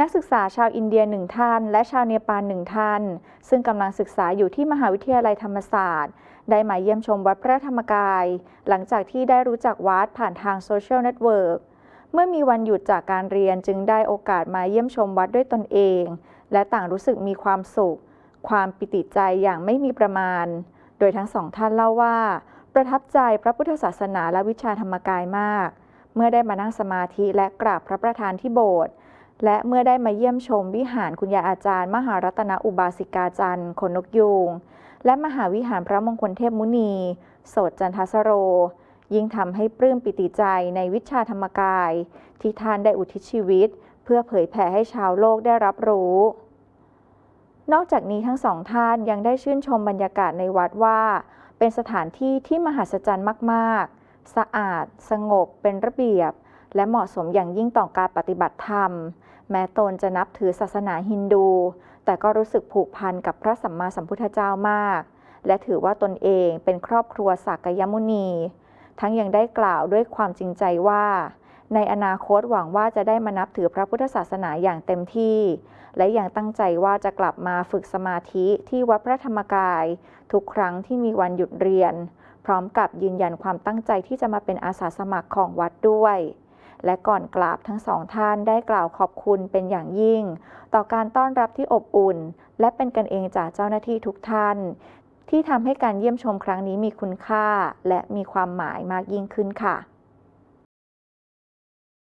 นักศึกษาชาวอินเดียหนึ่งท่าน และชาวเนปาลหนึ่งท่าน ซึ่งกำลังศึกษาอยู่ที่มหาวิทยาลัยธรรมศาสตร์ ได้มาเยี่ยมชมวัดพระธรรมกาย หลังจากที่ได้รู้จักวัดผ่านทางโซเชียลเน็ตเวิร์กเมื่อมีวันหยุดจากการเรียนจึงได้โอกาสมาเยี่ยมชมวัดด้วยตนเอง และต่างรู้สึกมีความสุข ความปิติใจอย่างไม่มีประมาณ โดยทั้งสองท่านเล่าว่า ประทับใจพระพุทธศาสนาและวิชาธรรมกายมาก เมื่อได้มานั่งสมาธิและกราบพระประธานที่โบสถ์ และเมื่อได้มาเยี่ยมชมวิหารคุณยายอาจารย์ มหารัตนอุบาสิกาจันทร์ขนนกยูงและมหาวิหารพระมงคลเทพมุนี โสดจันทสโร ยิ่งทำให้ปลื้มปิติใจในวิชาธรรมกาย ที่ท่านได้อุทิศชีวิต เพื่อเผยแผ่ให้ชาวโลกได้รับรู้ นอกจากนี้ทั้งสองท่านยังได้ชื่นชมบรรยากาศในวัดว่า เป็นสถานที่ที่มหัศจรรย์มากๆ สะอาด สงบ เป็นระเบียบ และเหมาะสมอย่างยิ่งต่อการปฏิบัติธรรม แม้ตนจะนับถือศาสนาฮินดู แต่ก็รู้สึกผูกพันกับพระสัมมาสัมพุทธเจ้ามาก และถือว่าตนเองเป็นครอบครัวสักยมุนี ทั้งยังได้กล่าวด้วยความจริงใจว่า ในอนาคตหวังว่าจะได้มานับถือพระพุทธศาสนาอย่างเต็มที่ และยังตั้งใจว่าจะกลับมาฝึกสมาธิที่วัดพระธรรมกาย ทุกครั้งที่มีวันหยุดเรียน พร้อมกับยืนยันความตั้งใจที่จะมาเป็นอาสาสมัครของวัดด้วย และก่อนกราบทั้งสองท่านได้กล่าวขอบคุณเป็นอย่างยิ่ง ต่อการต้อนรับที่อบอุ่น และเป็นกันเองจากเจ้าหน้าที่ทุกท่าน ที่ทำให้การเยี่ยมชมครั้งนี้มีคุณค่า และมีความหมายมากยิ่งขึ้นค่ะ